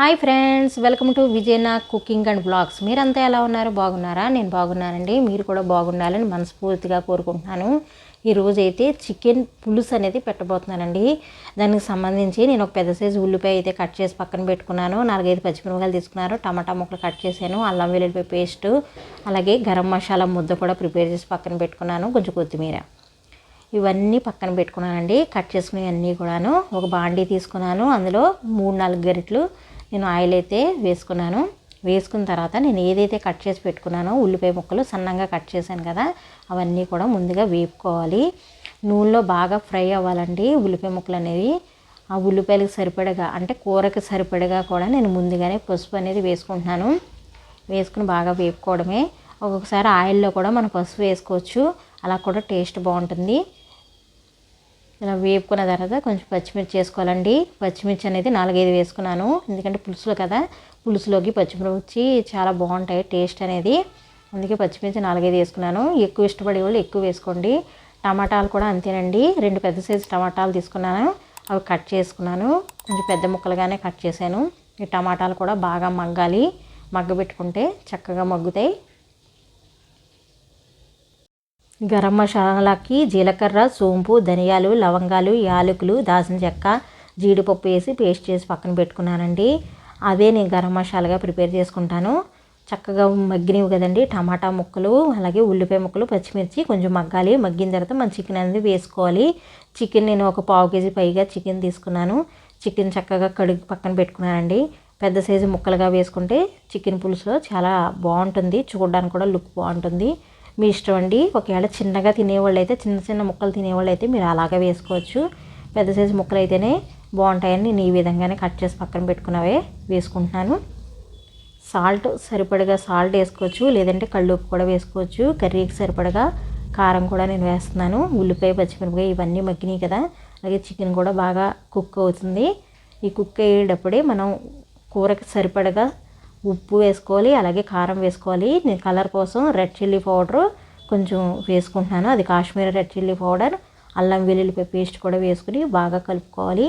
Hi friends welcome to Vijayana cooking and blogs మీరంతా ఎలా ఉన్నారు? బాగున్నారా? నేను బాగున్నానండి. మీరు కూడా బాగుండాలని మనస్ఫూర్తిగా కోరుకుంటున్నాను. ఈరోజు అయితే చికెన్ పులుసు అనేది పెట్టబోతున్నానండి. దానికి సంబంధించి నేను ఒక పెద్ద సైజు ఉల్లిపాయ అయితే కట్ చేసి పక్కన పెట్టుకున్నాను. నాలుగైదు పచ్చిమిరపకాయలు తీసుకున్నాను టమాటా ముక్కలు కట్ చేశాను. అల్లం వెల్లుల్లిపాయ పేస్ట్ అలాగే గరం మసాలా ముద్ద కూడా ప్రిపేర్ చేసి పక్కన పెట్టుకున్నాను. కొంచెం కొత్తిమీర. ఇవన్నీ పక్కన పెట్టుకున్నానండి. కట్ చేసుకునేవన్నీ కూడాను ఒక బాండీ తీసుకున్నాను. అందులో మూడు నాలుగు గరిట్లు నేను ఆయిల్ అయితే వేసుకున్నాను. వేసుకున్న తర్వాత నేను ఏదైతే కట్ చేసి పెట్టుకున్నానో ఉల్లిపాయ ముక్కలు సన్నంగా కట్ చేశాను కదా అవన్నీ కూడా ముందుగా వేపుకోవాలి. నూనెలో బాగా ఫ్రై అవ్వాలండి ఉల్లిపాయ ముక్కలు అనేవి. ఆ ఉల్లిపాయలకు సరిపడగా అంటే కూరకి సరిపడగా కూడా నేను ముందుగానే పసుపు అనేది వేసుకుంటున్నాను. వేసుకుని బాగా వేపుకోవడమే. ఒక్కొక్కసారి ఆయిల్లో కూడా మనం పసుపు వేసుకోవచ్చు. అలా కూడా టేస్ట్ బాగుంటుంది. ఇలా వేపుకున్న తర్వాత కొంచెం పచ్చిమిర్చి వేసుకోవాలండి. పచ్చిమిర్చి అనేది నాలుగైదు వేసుకున్నాను. ఎందుకంటే పులుసులో కదా. పులుసులోకి పచ్చిమిర్చి చాలా బాగుంటాయి టేస్ట్ అనేది. అందుకే పచ్చిమిర్చి నాలుగైదు వేసుకున్నాను. ఎక్కువ ఇష్టపడే వాళ్ళు ఎక్కువ వేసుకోండి. టమాటాలు కూడా అంతేనండి. రెండు పెద్ద సైజు టమాటాలు తీసుకున్నాను. అవి కట్ చేసుకున్నాను. కొంచెం పెద్ద ముక్కలుగానే కట్ చేశాను. ఈ టమాటాలు కూడా బాగా మగ్గాలి. మగ్గబెట్టుకుంటే చక్కగా మగ్గుతాయి. గరం మసాలాకి జీలకర్ర సోంపు ధనియాలు లవంగాలు యాలకులు దాసిన చెక్క జీడిపప్పు వేసి పేస్ట్ చేసి పక్కన పెట్టుకున్నానండి. అదే నేను గరం మసాలాగా ప్రిపేర్ చేసుకుంటాను. చక్కగా మగ్గినవి కదండి టమాటా ముక్కలు అలాగే ఉల్లిపాయ ముక్కలు పచ్చిమిర్చి కొంచెం మగ్గాలి. మగ్గిన తర్వాత మన చికెన్ అనేది వేసుకోవాలి. చికెన్ నేను ఒక పావు కేజీ పైగా చికెన్ తీసుకున్నాను. చికెన్ చక్కగా కడుగు పక్కన పెట్టుకున్నానండి. పెద్ద సైజు ముక్కలుగా వేసుకుంటే చికెన్ పులుసులో చాలా బాగుంటుంది. చూడడానికి కూడా లుక్ బాగుంటుంది. మీ ఇష్టం అండి. ఒకవేళ చిన్నగా తినేవాళ్ళు అయితే చిన్న చిన్న ముక్కలు తినేవాళ్ళు అయితే మీరు అలాగే వేసుకోవచ్చు. పెద్ద సైజు ముక్కలు అయితేనే బాగుంటాయని నేను ఈ విధంగానే కట్ చేసి పక్కన పెట్టుకున్నవే వేసుకుంటున్నాను. సాల్ట్ సరిపడగా సాల్ట్ వేసుకోవచ్చు. లేదంటే కళ్ళు ఉప్పు కూడా వేసుకోవచ్చు. కర్రీకి సరిపడగా కారం కూడా నేను వేస్తున్నాను. ఉల్లిపాయ పచ్చిమిరపకాయ ఇవన్నీ మగ్గినాయి కదా. అలాగే చికెన్ కూడా బాగా కుక్ అవుతుంది. ఈ కుక్ అయ్యేటప్పుడే మనం కూరకి సరిపడగా ఉప్పు వేసుకోవాలి అలాగే కారం వేసుకోవాలి. నేను కలర్ కోసం రెడ్ చిల్లీ పౌడరు కొంచెం వేసుకుంటున్నాను. అది కాశ్మీర్ రెడ్ చిల్లీ పౌడర్ అల్లం వెల్లుల్లిపాయ పేస్ట్ కూడా వేసుకుని బాగా కలుపుకోవాలి.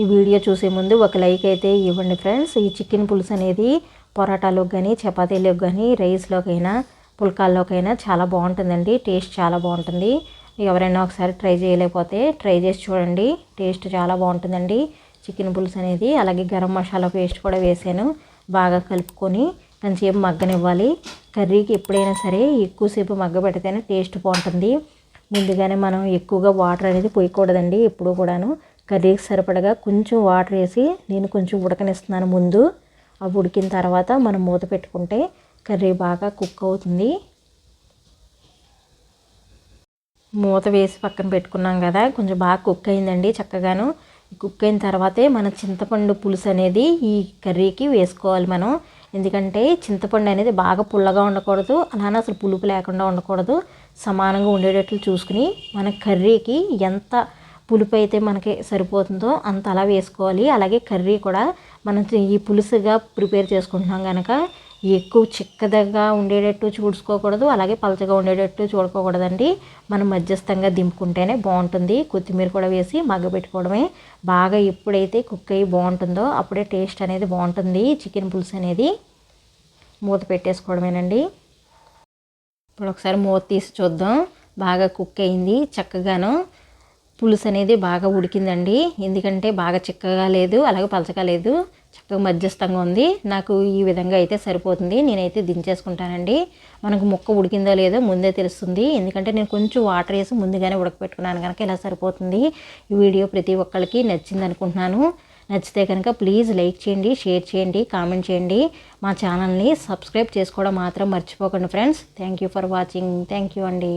ఈ వీడియో చూసే ముందు ఒక లైక్ అయితే ఇవ్వండి ఫ్రెండ్స్. ఈ చికెన్ పులుసు అనేది పొరాటాలోకి కానీ చపాతీలోకి కానీ రైస్లోకైనా పుల్కాల్లోకైనా చాలా బాగుంటుందండి. టేస్ట్ చాలా బాగుంటుంది. ఎవరైనా ఒకసారి ట్రై చేయలేకపోతే ట్రై చేసి చూడండి. టేస్ట్ చాలా బాగుంటుందండి. చికెన్ పులుసు అనేది అలాగే గరం మసాలా పేస్ట్ కూడా వేసాను. బాగా కలుపుకొని కొంచెంసేపు మగ్గనివ్వాలి. కర్రీకి ఎప్పుడైనా సరే ఎక్కువసేపు మగ్గ పెడితేనే టేస్ట్ బాగుంటుంది. ముందుగానే మనం ఎక్కువగా వాటర్ అనేది పోయకూడదండి ఎప్పుడు కూడాను. కర్రీకి సరిపడగా కొంచెం వాటర్ వేసి నేను కొంచెం ఉడకనిస్తున్నాను ముందు. అవి ఉడికిన తర్వాత మనం మూత పెట్టుకుంటే కర్రీ బాగా కుక్ అవుతుంది. మూత వేసి పక్కన పెట్టుకున్నాం కదా కొంచెం బాగా కుక్ అయిందండి చక్కగాను. కుక్ అయిన తర్వాతే మన చింతపండు పులుసు అనేది ఈ కర్రీకి వేసుకోవాలి మనం. ఎందుకంటే చింతపండు అనేది బాగా పుల్లగా ఉండకూడదు అలానే అసలు పులుపు లేకుండా ఉండకూడదు. సమానంగా ఉండేటట్లు చూసుకుని మన కర్రీకి ఎంత పులుపు అయితే మనకి సరిపోతుందో అంత అలా వేసుకోవాలి. అలాగే కర్రీ కూడా మనం ఈ పులుసుగా ప్రిపేర్ చేసుకుంటున్నాం కనుక ఎక్కువ చిక్కదగా ఉండేటట్టు చూసుకోకూడదు అలాగే పలచగా ఉండేటట్టు చూడుకోకూడదండి మనం మధ్యస్థంగా దింపుకుంటేనే బాగుంటుంది. కొత్తిమీర కూడా వేసి మగ్గబెట్టుకోవడమే. బాగా ఎప్పుడైతే కుక్ అయ్యి బాగుంటుందో అప్పుడే టేస్ట్ అనేది బాగుంటుంది. చికెన్ పులుసు అనేది మూత పెట్టేసుకోవడమేనండి. ఇప్పుడు ఒకసారి మూత తీసి చూద్దాం. బాగా కుక్ అయింది చక్కగాను. పులుసు అనేది బాగా ఉడికిందండి. ఎందుకంటే బాగా చిక్కగా లేదు అలాగే పలచగా లేదు చక్కగా మధ్యస్థంగా ఉంది. నాకు ఈ విధంగా అయితే సరిపోతుంది. నేనైతే దించేసుకుంటానండి. మనకు ముక్క ఉడికిందో లేదో ముందే తెలుస్తుంది. ఎందుకంటే నేను కొంచెం వాటర్ వేసి ముందుగానే ఉడకపెట్టుకున్నాను కనుక ఇలా సరిపోతుంది. ఈ వీడియో ప్రతి ఒక్కరికి నచ్చింది అనుకుంటున్నాను నచ్చితే కనుక ప్లీజ్ లైక్ చేయండి షేర్ చేయండి కామెంట్ చేయండి. మా ఛానల్ని సబ్స్క్రైబ్ చేసుకోవడం మాత్రం మర్చిపోకండి friends. Thank you for watching. Thank you అండి.